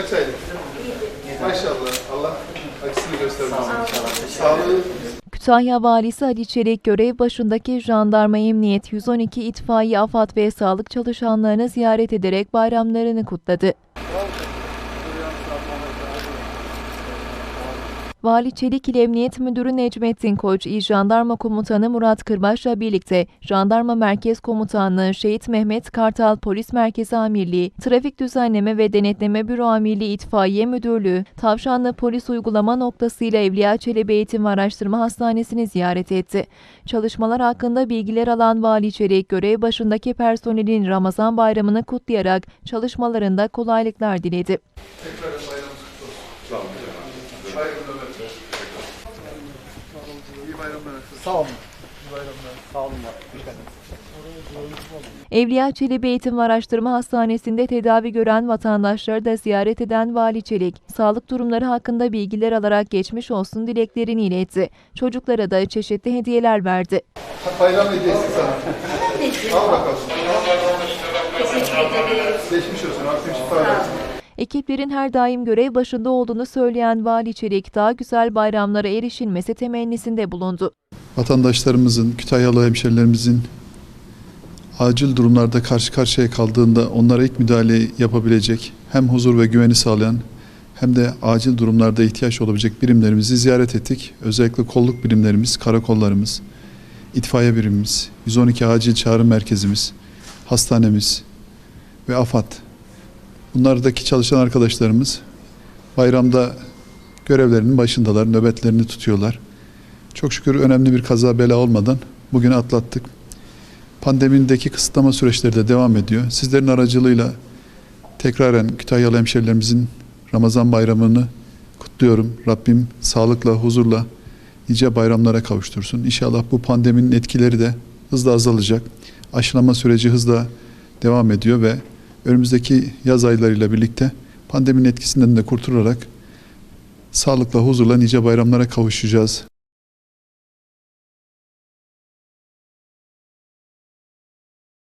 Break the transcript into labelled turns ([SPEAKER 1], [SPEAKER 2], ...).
[SPEAKER 1] Kaç aylık? Maşallah. Allah acısını göstermesin. Sağlığı
[SPEAKER 2] Kütahya Valisi Ali Çelik görev başındaki jandarma emniyet 112 itfaiye afat ve sağlık çalışanlarını ziyaret ederek bayramlarını kutladı. Vali Çelik ile Emniyet Müdürü Necmettin Koç, İl Jandarma Komutanı Murat Kırbaş'la birlikte Jandarma Merkez Komutanlığı Şehit Mehmet Kartal Polis Merkezi Amirliği, Trafik Düzenleme ve Denetleme Büro Amirliği İtfaiye Müdürlüğü, Tavşanlı Polis Uygulama Noktası ile Evliya Çelebi Eğitim ve Araştırma Hastanesi'ni ziyaret etti. Çalışmalar hakkında bilgiler alan Vali Çelik, görev başındaki personelin Ramazan bayramını kutlayarak çalışmalarında kolaylıklar diledi.
[SPEAKER 1] tekrar bayramınız kutlu olsun. Sağ olun. Hayırlı nöbetler. İyi bayramlar.
[SPEAKER 3] Sağ olun. İyi bayramlar. Sağ olun. Dikkat edin.
[SPEAKER 2] Evliya Çelebi Eğitim ve Araştırma Hastanesi'nde tedavi gören vatandaşları da ziyaret eden Vali Çelik, sağlık durumları hakkında bilgiler alarak geçmiş olsun dileklerini iletti. Çocuklara da çeşitli hediyeler verdi.
[SPEAKER 1] Bayram hediyesi sana. Al bakalım.
[SPEAKER 4] Teşekkür.
[SPEAKER 1] Geçmiş olsun. Rabbim şifa.
[SPEAKER 2] Ekiplerin her daim görev başında olduğunu söyleyen Vali Çelik, daha güzel bayramlara erişilmesi temennisinde bulundu.
[SPEAKER 5] vatandaşlarımızın, Kütahyalı hemşerilerimizin acil durumlarda karşı karşıya kaldığında onlara ilk müdahale yapabilecek hem huzur ve güveni sağlayan hem de acil durumlarda ihtiyaç olabilecek birimlerimizi ziyaret ettik. Özellikle kolluk birimlerimiz, karakollarımız, itfaiye birimimiz, 112 acil çağrı merkezimiz, hastanemiz ve AFAD. Bunlardaki çalışan arkadaşlarımız bayramda görevlerinin başındalar, nöbetlerini tutuyorlar. Çok şükür önemli bir kaza bela olmadan bugünü atlattık. Pandemideki kısıtlama süreçleri de devam ediyor. Sizlerin aracılığıyla tekraren Kütahyalı hemşerilerimizin Ramazan bayramını kutluyorum. Rabbim sağlıkla, huzurla nice bayramlara kavuştursun. İnşallah bu pandeminin etkileri de hızla azalacak. Aşılama süreci hızla devam ediyor ve önümüzdeki yaz aylarıyla birlikte pandeminin etkisinden de kurtularak sağlıkla, huzurla nice bayramlara kavuşacağız.